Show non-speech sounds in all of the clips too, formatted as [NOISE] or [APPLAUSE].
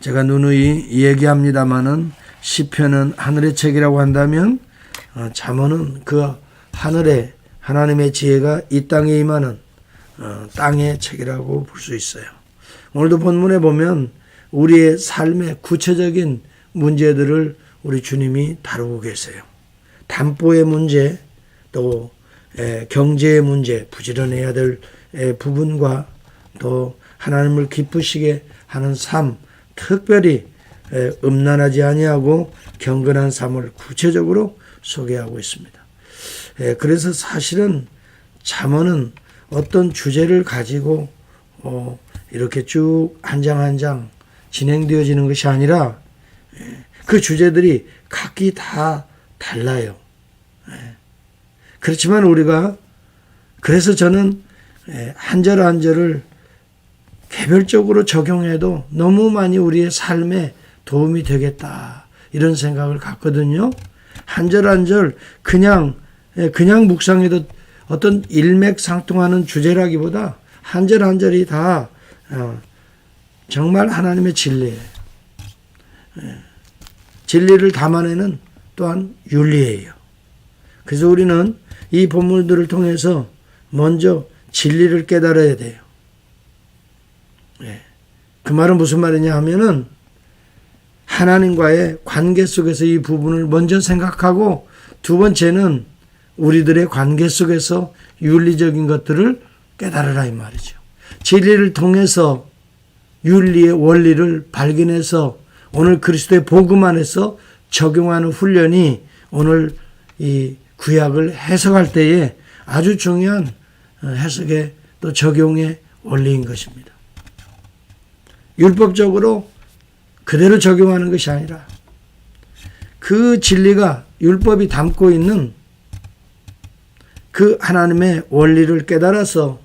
제가 누누이 얘기합니다마는 시편은 하늘의 책이라고 한다면 어, 잠언은 그 하늘에 하나님의 지혜가 이 땅에 임하는 어, 땅의 책이라고 볼 수 있어요. 오늘도 본문에 보면 우리의 삶의 구체적인 문제들을 우리 주님이 다루고 계세요. 담보의 문제, 또 에, 경제의 문제, 부지런해야 될 에, 부분과 또 하나님을 기쁘시게 하는 삶, 특별히 에, 음란하지 아니하고 경건한 삶을 구체적으로 소개하고 있습니다. 에, 그래서 사실은 잠언은 어떤 주제를 가지고 어, 이렇게 쭉 한 장 한 장 진행되어지는 것이 아니라 에, 그 주제들이 각기 다 달라요. 에, 그렇지만 우리가 그래서 저는 에, 한절 한 절을 개별적으로 적용해도 너무 많이 우리의 삶에 도움이 되겠다 이런 생각을 갖거든요. 한 절 한 절 그냥 예, 그냥 묵상해도 어떤 일맥상통하는 주제라기보다 한 절 한 절이 다 어, 정말 하나님의 진리예요. 예. 진리를 담아내는 또한 윤리예요. 그래서 우리는 이 본물들을 통해서 먼저 진리를 깨달아야 돼요. 예. 그 말은 무슨 말이냐 하면은 하나님과의 관계 속에서 이 부분을 먼저 생각하고 두 번째는 우리들의 관계 속에서 윤리적인 것들을 깨달으라 이 말이죠. 진리를 통해서 윤리의 원리를 발견해서 오늘 그리스도의 복음 안에서 적용하는 훈련이 오늘 이 구약을 해석할 때에 아주 중요한 어, 해석의 또 적용의 원리인 것입니다. 율법적으로 그대로 적용하는 것이 아니라 그 진리가 율법이 담고 있는 그 하나님의 원리를 깨달아서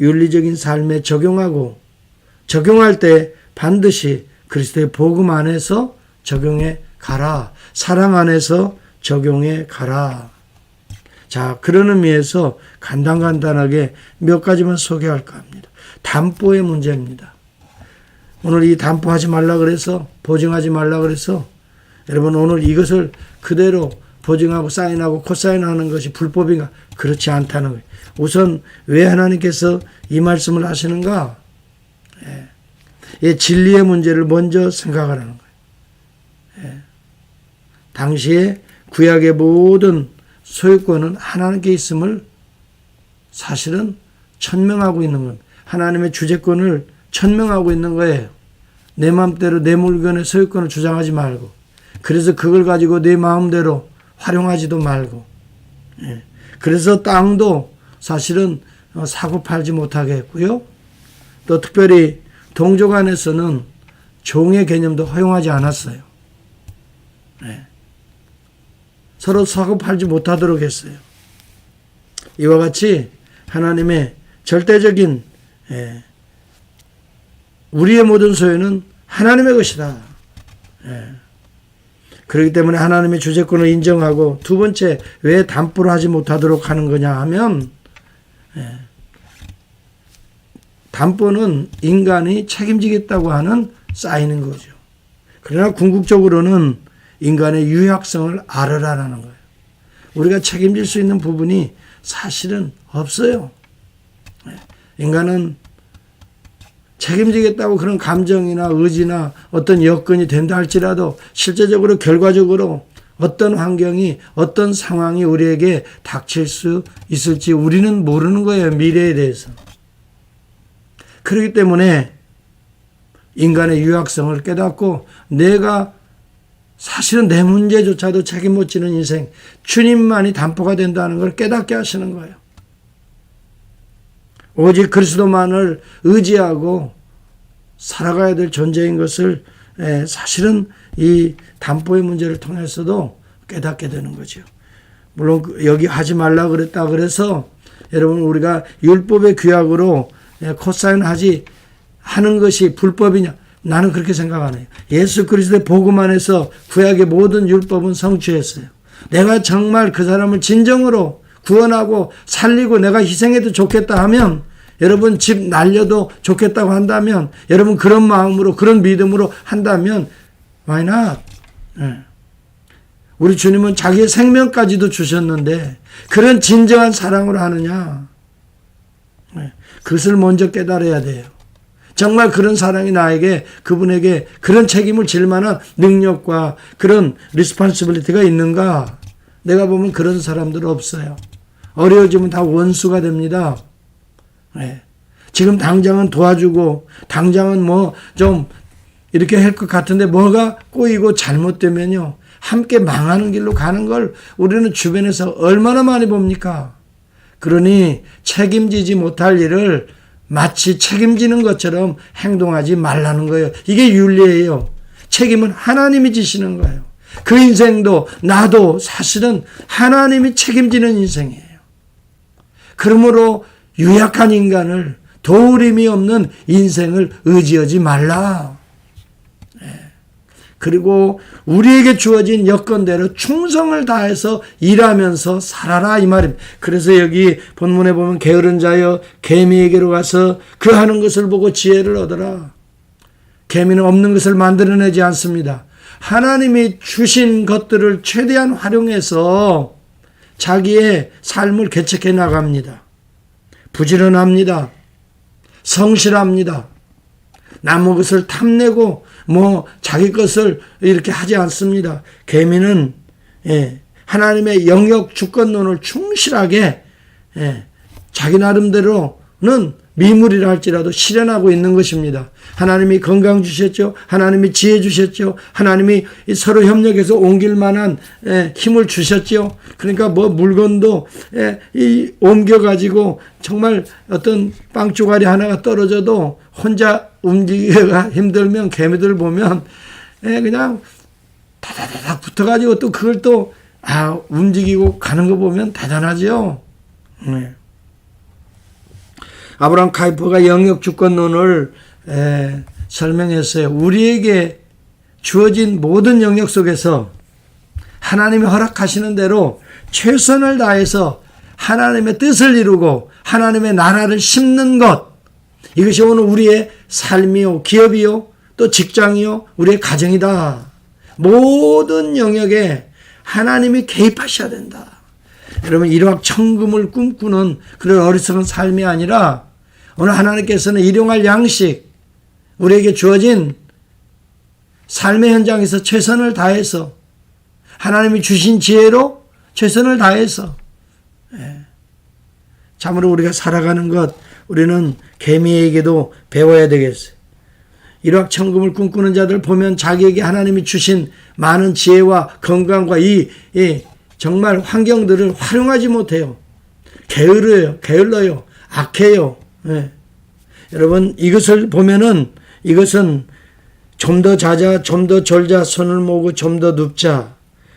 윤리적인 삶에 적용하고 적용할 때 반드시 그리스도의 복음 안에서 적용해 가라. 사랑 안에서 적용해 가라. 자, 그런 의미에서 간단간단하게 몇 가지만 소개할까 합니다. 담보의 문제입니다. 오늘 이 담보하지 말라 그래서 보증하지 말라 그래서 여러분 오늘 이것을 그대로 보증하고 사인하고 코사인하는 것이 불법인가? 그렇지 않다는 거예요. 우선 왜 하나님께서 이 말씀을 하시는가? 예. 이 진리의 문제를 먼저 생각하라는 거예요. 예. 당시에 구약의 모든 소유권은 하나님께 있음을 사실은 천명하고 있는 겁니다. 하나님의 주재권을 천명하고 있는 거예요. 내 마음대로 내 물건의 소유권을 주장하지 말고 그래서 그걸 가지고 내 마음대로 활용하지도 말고 예. 그래서 땅도 사실은 어, 사고 팔지 못하게 했고요. 또 특별히 동족 안에서는 종의 개념도 허용하지 않았어요. 예. 서로 사고 팔지 못하도록 했어요. 이와 같이 하나님의 절대적인 예, 우리의 모든 소유는 하나님의 것이다. 예. 그렇기 때문에 하나님의 주재권을 인정하고 두 번째 왜 담보를 하지 못하도록 하는 거냐 하면 예. 담보는 인간이 책임지겠다고 하는 쌓이는 거죠. 그러나 궁극적으로는 인간의 유약성을 알아라라는 거예요. 우리가 책임질 수 있는 부분이 사실은 없어요. 예. 인간은 책임지겠다고 그런 감정이나 의지나 어떤 여건이 된다 할지라도 실제적으로 결과적으로 어떤 환경이 어떤 상황이 우리에게 닥칠 수 있을지 우리는 모르는 거예요. 미래에 대해서. 그렇기 때문에 인간의 유약성을 깨닫고 내가 사실은 내 문제조차도 책임 못 지는 인생 주님만이 담보가 된다는 걸 깨닫게 하시는 거예요. 오직 그리스도만을 의지하고 살아가야 될 존재인 것을 사실은 이 담보의 문제를 통해서도 깨닫게 되는 거죠. 물론 그 여기 하지 말라 그랬다 그래서 여러분 우리가 율법의 규약으로 코사인하지 하는 것이 불법이냐? 나는 그렇게 생각 안 해요. 예수 그리스도의 복음 안에서 구약의 모든 율법은 성취했어요. 내가 정말 그 사람을 진정으로 구원하고 살리고 내가 희생해도 좋겠다 하면 여러분 집 날려도 좋겠다고 한다면 여러분 그런 마음으로 그런 믿음으로 한다면 why not? 예. 우리 주님은 자기의 생명까지도 주셨는데 그런 진정한 사랑으로 하느냐? 예. 그것을 먼저 깨달아야 돼요. 정말 그런 사랑이 나에게 그분에게 그런 책임을 질 만한 능력과 그런 리스폰시빌리티가 있는가? 내가 보면 그런 사람들 없어요. 어려워지면 다 원수가 됩니다. 네. 지금 당장은 도와주고 당장은 뭐 좀 이렇게 할 것 같은데 뭐가 꼬이고 잘못되면요. 함께 망하는 길로 가는 걸 우리는 주변에서 얼마나 많이 봅니까? 그러니 책임지지 못할 일을 마치 책임지는 것처럼 행동하지 말라는 거예요. 이게 윤리예요. 책임은 하나님이 지시는 거예요. 그 인생도 나도 사실은 하나님이 책임지는 인생이에요. 그러므로 유약한 인간을 도울 힘이 없는 인생을 의지하지 말라. 예. 그리고 우리에게 주어진 여건대로 충성을 다해서 일하면서 살아라 이 말입니다. 그래서 여기 본문에 보면 게으른 자여 개미에게로 가서 그 하는 것을 보고 지혜를 얻어라. 개미는 없는 것을 만들어내지 않습니다. 하나님이 주신 것들을 최대한 활용해서 자기의 삶을 개척해 나갑니다. 부지런합니다. 성실합니다. 남의 것을 탐내고 뭐 자기 것을 이렇게 하지 않습니다. 개미는 예, 하나님의 영역 주권론을 충실하게 예, 자기 나름대로는 미물이라 할지라도 실현하고 있는 것입니다. 하나님이 건강 주셨죠. 하나님이 지혜 주셨죠. 하나님이 서로 협력해서 옮길 만한 예, 힘을 주셨죠. 그러니까 뭐 물건도 예, 이 옮겨 가지고 정말 어떤 빵 조가리 하나가 떨어져도 혼자 움직이기가 [LAUGHS] 힘들면 개미들 보면 예, 그냥 다다다닥 붙어가지고 또 그걸 또 아, 움직이고 가는 거 보면 대단하죠. 네. 아브라함 카이퍼가 영역 주권론을 에, 설명했어요. 우리에게 주어진 모든 영역 속에서 하나님이 허락하시는 대로 최선을 다해서 하나님의 뜻을 이루고 하나님의 나라를 심는 것 이것이 오늘 우리의 삶이요 기업이요 또 직장이요 우리의 가정이다. 모든 영역에 하나님이 개입하셔야 된다. 여러분 일확천금을 꿈꾸는 그런 어리석은 삶이 아니라 오늘 하나님께서는 일용할 양식 우리에게 주어진 삶의 현장에서 최선을 다해서 하나님이 주신 지혜로 최선을 다해서 예. 참으로 우리가 살아가는 것 우리는 개미에게도 배워야 되겠어요. 일확천금을 꿈꾸는 자들 보면 자기에게 하나님이 주신 많은 지혜와 건강과 이, 이 정말 환경들을 활용하지 못해요. 게을러요, 게을러요, 악해요. 예. 여러분 이것을 보면은 이것은 좀 더 자자, 좀더 졸자, 손을 모으고 좀 더 눕자.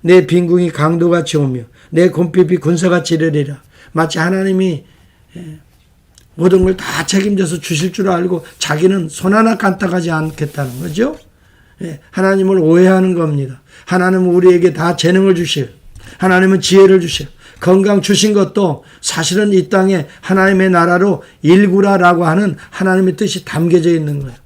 내 빈궁이 강도같이 오며 내 곰핍이 군사같이 이르리라. 마치 하나님이 예, 모든 걸 다 책임져서 주실 줄 알고 자기는 손 하나 간딱하지 않겠다는 거죠. 예, 하나님을 오해하는 겁니다. 하나님은 우리에게 다 재능을 주시요. 하나님은 지혜를 주시요. 건강 주신 것도 사실은 이 땅에 하나님의 나라로 일구라라고 하는 하나님의 뜻이 담겨져 있는 거예요.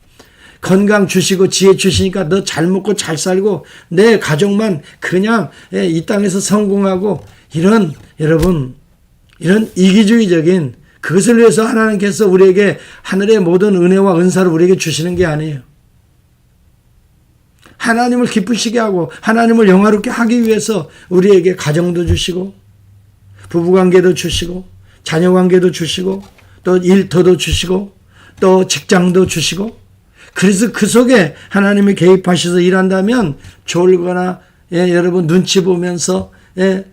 건강 주시고 지혜 주시니까 너 잘 먹고 잘 살고 내 가족만 그냥 예, 이 땅에서 성공하고 이런 여러분 이런 이기주의적인 그것을 위해서 하나님께서 우리에게 하늘의 모든 은혜와 은사를 우리에게 주시는 게 아니에요. 하나님을 기쁘시게 하고 하나님을 영화롭게 하기 위해서 우리에게 가정도 주시고 부부관계도 주시고 자녀관계도 주시고 또 일터도 주시고 또 직장도 주시고 그래서 그 속에 하나님이 개입하셔서 일한다면 졸거나 예, 여러분 눈치 보면서 예,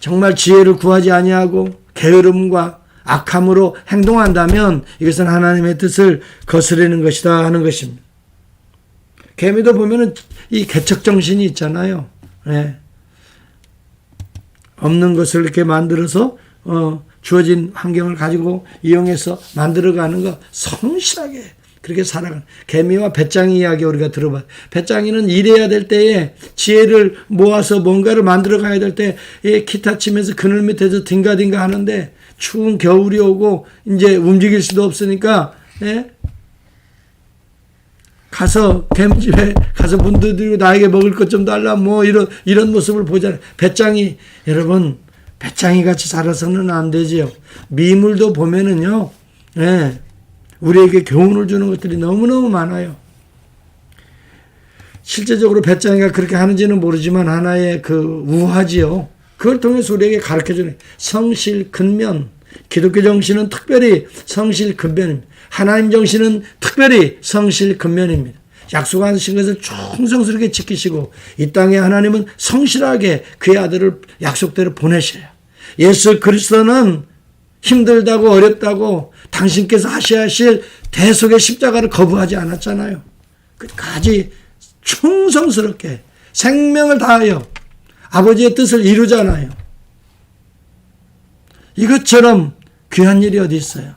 정말 지혜를 구하지 아니하고 게으름과 악함으로 행동한다면 이것은 하나님의 뜻을 거스르는 것이다 하는 것입니다. 개미도 보면은 이 개척 정신이 있잖아요. 예. 없는 것을 이렇게 만들어서 어, 주어진 환경을 가지고 이용해서 만들어가는 거 성실하게 그렇게 살아가는 개미와 배짱이 이야기 우리가 들어봐. 배짱이는 일해야 될 때에 지혜를 모아서 뭔가를 만들어 가야 될때 기타 치면서 그늘 밑에서 딩가딩가 하는데 추운 겨울이 오고 이제 움직일 수도 없으니까 예? 가서 뱀집에 가서 문 두드리고 나에게 먹을 것 좀 달라 뭐 이런 이런 모습을 보잖아요. 배짱이 여러분 배짱이 같이 살아서는 안 되지요. 미물도 보면은요. 예. 우리에게 교훈을 주는 것들이 너무너무 많아요. 실제적으로 배짱이가 그렇게 하는지는 모르지만 하나의 그 우화지요. 그걸 통해서 우리에게 가르쳐 주는 성실 근면. 기독교 정신은 특별히 성실 근면입니다. 하나님 정신은 특별히 성실 근면입니다. 약속하신 것을 충성스럽게 지키시고 이 땅에 하나님은 성실하게 그의 아들을 약속대로 보내셔요. 예수 그리스도는 힘들다고 어렵다고 당신께서 하셔야 하실 대속의 십자가를 거부하지 않았잖아요. 끝까지 충성스럽게 생명을 다하여 아버지의 뜻을 이루잖아요. 이것처럼 귀한 일이 어디 있어요?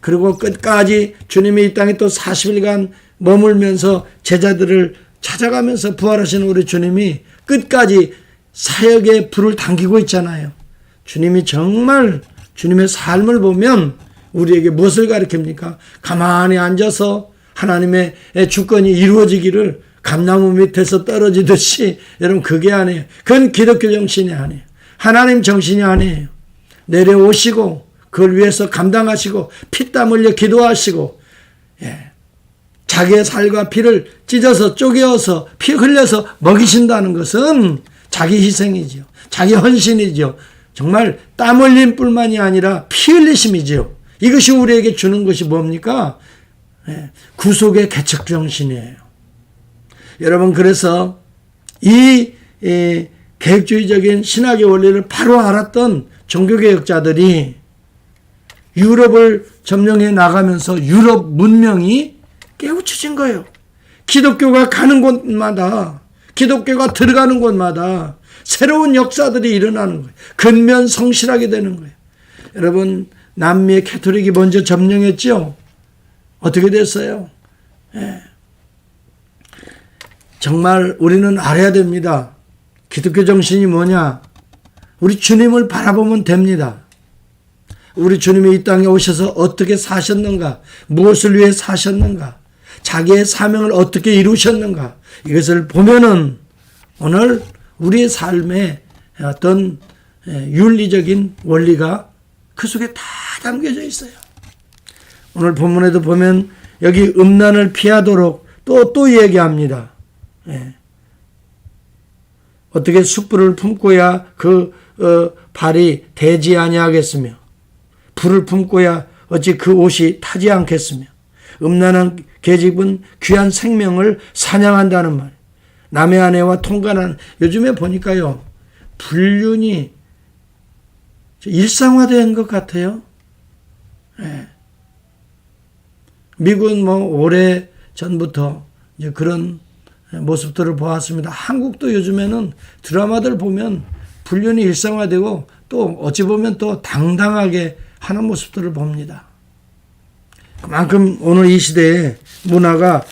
그리고 끝까지 주님이 이 땅에 또 40일간 머물면서 제자들을 찾아가면서 부활하시는 우리 주님이 끝까지 사역의 불을 당기고 있잖아요. 주님이 정말 주님의 삶을 보면 우리에게 무엇을 가르칩니까? 가만히 앉아서 하나님의 주권이 이루어지기를 감나무 밑에서 떨어지듯이 여러분 그게 아니에요. 그건 기독교 정신이 아니에요. 하나님 정신이 아니에요. 내려오시고 그걸 위해서 감당하시고 피땀 흘려 기도하시고 예. 자기의 살과 피를 찢어서 쪼개어서 피 흘려서 먹이신다는 것은 자기 희생이지요. 자기 헌신이지요. 정말 땀 흘림 뿐만이 아니라 피 흘리심이지요. 이것이 우리에게 주는 것이 뭡니까? 예. 구속의 개척 정신이에요. 여러분 그래서 이, 이 계획주의적인 신학의 원리를 바로 알았던 종교개혁자들이 유럽을 점령해 나가면서 유럽 문명이 깨우쳐진 거예요. 기독교가 가는 곳마다, 기독교가 들어가는 곳마다 새로운 역사들이 일어나는 거예요. 근면 성실하게 되는 거예요. 여러분, 남미의 캐토릭이 먼저 점령했죠? 어떻게 됐어요? 예. 정말 우리는 알아야 됩니다. 기독교 정신이 뭐냐? 우리 주님을 바라보면 됩니다. 우리 주님이 이 땅에 오셔서 어떻게 사셨는가? 무엇을 위해 사셨는가? 자기의 사명을 어떻게 이루셨는가? 이것을 보면은 오늘 우리의 삶에 어떤 윤리적인 원리가 그 속에 다 담겨져 있어요. 오늘 본문에도 보면 여기 음란을 피하도록 또, 또 얘기합니다. 예. 어떻게 숯불을 품고야 그 어, 발이 대지 아니하겠으며 불을 품고야 어찌 그 옷이 타지 않겠으며 음란한 계집은 귀한 생명을 사냥한다는 말. 남의 아내와 통관한 요즘에 보니까요 불륜이 일상화된 것 같아요. 예. 미국은 뭐 오래 전부터 이제 그런 모습들을 보았습니다. 한국도 요즘에는 드라마들 보면 불륜이 일상화되고 또 어찌 보면 또 당당하게 하는 모습들을 봅니다. 그만큼 오늘 이 시대에 문화가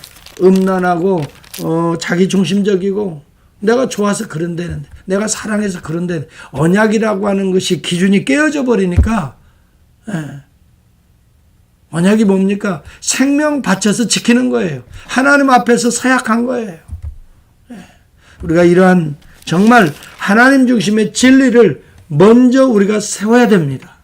음란하고 어, 자기 중심적이고 내가 좋아서 그런데 내가 사랑해서 그런데 언약이라고 하는 것이 기준이 깨어져 버리니까 예. 언약이 뭡니까? 생명 바쳐서 지키는 거예요. 하나님 앞에서 서약한 거예요. 예. 우리가 이러한 정말 하나님 중심의 진리를 먼저 우리가 세워야 됩니다.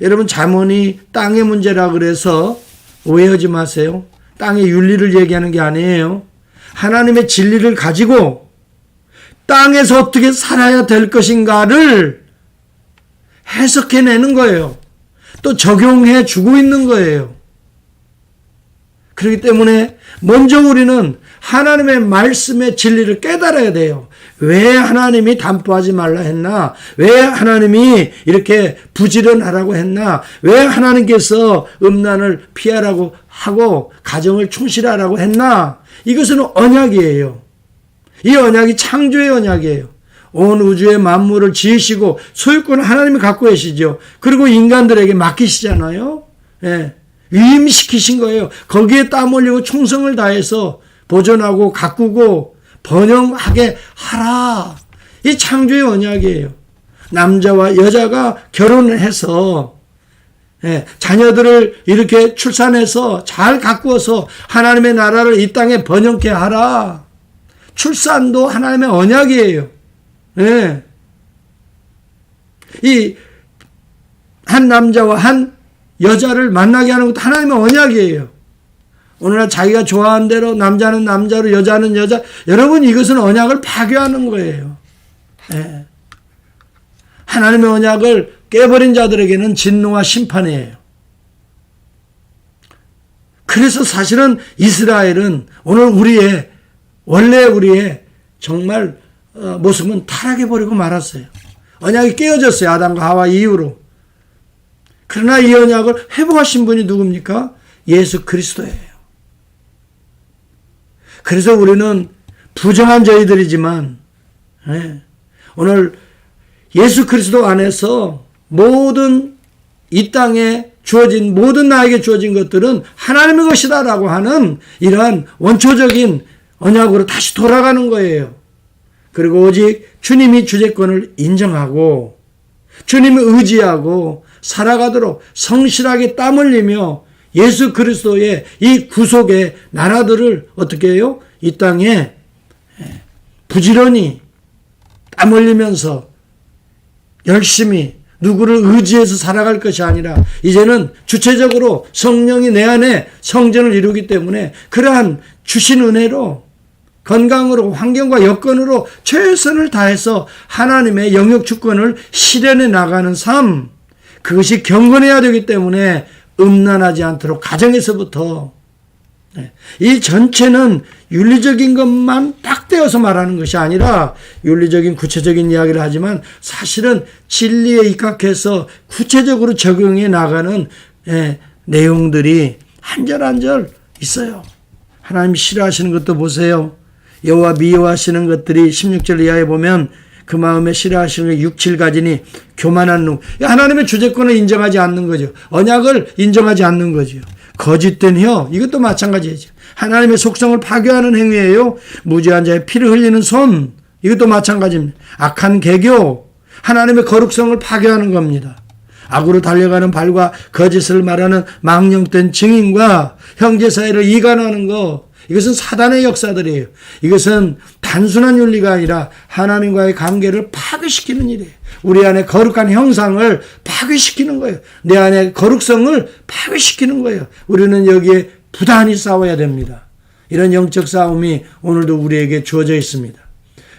여러분 자문이 땅의 문제라 그래서 오해하지 마세요. 땅의 윤리를 얘기하는 게 아니에요. 하나님의 진리를 가지고 땅에서 어떻게 살아야 될 것인가를 해석해내는 거예요. 또 적용해 주고 있는 거예요. 그렇기 때문에 먼저 우리는 하나님의 말씀의 진리를 깨달아야 돼요. 왜 하나님이 담보하지 말라 했나? 왜 하나님이 이렇게 부지런하라고 했나? 왜 하나님께서 음란을 피하라고 하고 가정을 충실하라고 했나? 이것은 언약이에요. 이 언약이 창조의 언약이에요. 온 우주의 만물을 지으시고 소유권을 하나님이 갖고 계시죠. 그리고 인간들에게 맡기시잖아요. 예. 위임시키신 거예요. 거기에 땀 흘리고 충성을 다해서 보존하고 가꾸고 번영하게 하라. 이 창조의 언약이에요. 남자와 여자가 결혼을 해서 예, 자녀들을 이렇게 출산해서 잘 가꾸어서 하나님의 나라를 이 땅에 번영케 하라. 출산도 하나님의 언약이에요. 예. 이한 남자와 한 여자를 만나게 하는 것도 하나님의 언약이에요. 오늘날 자기가 좋아하는 대로 남자는 남자로 여자는 여자 여러분 이것은 언약을 파괴하는 거예요. 예. 하나님의 언약을 깨버린 자들에게는 진노와 심판이에요. 그래서 사실은 이스라엘은 오늘 우리의 원래 우리의 정말 어, 모습은 타락해 버리고 말았어요. 언약이 깨어졌어요. 아담과 하와 이후로. 그러나 이 언약을 회복하신 분이 누굽니까? 예수 그리스도예요. 그래서 우리는 부정한 저희들이지만 예, 오늘 예수 그리스도 안에서 모든 이 땅에 주어진 모든 나에게 주어진 것들은 하나님의 것이다라고 하는 이러한 원초적인 언약으로 다시 돌아가는 거예요. 그리고 오직 주님이 주재권을 인정하고 주님을 의지하고 살아가도록 성실하게 땀 흘리며 예수 그리스도의 이 구속의 나라들을 어떻게 해요? 이 땅에 부지런히 땀 흘리면서 열심히 누구를 의지해서 살아갈 것이 아니라 이제는 주체적으로 성령이 내 안에 성전을 이루기 때문에 그러한 주신 은혜로 건강으로 환경과 여건으로 최선을 다해서 하나님의 영역 주권을 실현해 나가는 삶 그것이 경건해야 되기 때문에 음란하지 않도록 가정에서부터 네. 이 전체는 윤리적인 것만 딱 떼어서 말하는 것이 아니라 윤리적인 구체적인 이야기를 하지만 사실은 진리에 입각해서 구체적으로 적용해 나가는 예, 내용들이 한 절 한 절 있어요. 하나님 싫어하시는 것도 보세요. 여호와 미워하시는 것들이 16절 이하에 보면 그 마음에 싫어하시는 게 6, 7가지니 교만한 놈. 하나님의 주재권을 인정하지 않는 거죠. 언약을 인정하지 않는 거죠. 거짓된 혀 이것도 마찬가지죠. 하나님의 속성을 파괴하는 행위예요. 무지한 자의 피를 흘리는 손 이것도 마찬가지입니다. 악한 개교 하나님의 거룩성을 파괴하는 겁니다. 악으로 달려가는 발과 거짓을 말하는 망령된 증인과 형제 사이를 이간하는 거 이것은 사단의 역사들이에요. 이것은 단순한 윤리가 아니라 하나님과의 관계를 파괴시키는 일이에요. 우리 안에 거룩한 형상을 파괴시키는 거예요. 내 안에 거룩성을 파괴시키는 거예요. 우리는 여기에 부단히 싸워야 됩니다. 이런 영적 싸움이 오늘도 우리에게 주어져 있습니다.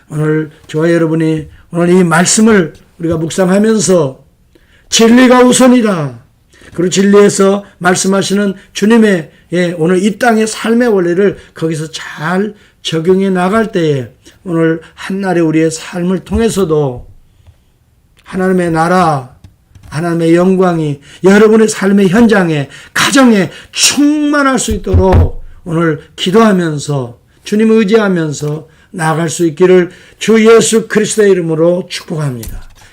오늘 저와 여러분이 오늘 이 말씀을 우리가 묵상하면서 진리가 우선이다. 그리고 진리에서 말씀하시는 주님의 예, 오늘 이 땅의 삶의 원리를 거기서 잘 적용해 나갈 때에 오늘 한날의 우리의 삶을 통해서도 하나님의 나라, 하나님의 영광이 여러분의 삶의 현장에, 가정에 충만할 수 있도록 오늘 기도하면서 주님 의지하면서 나아갈 수 있기를 주 예수 그리스도의 이름으로 축복합니다.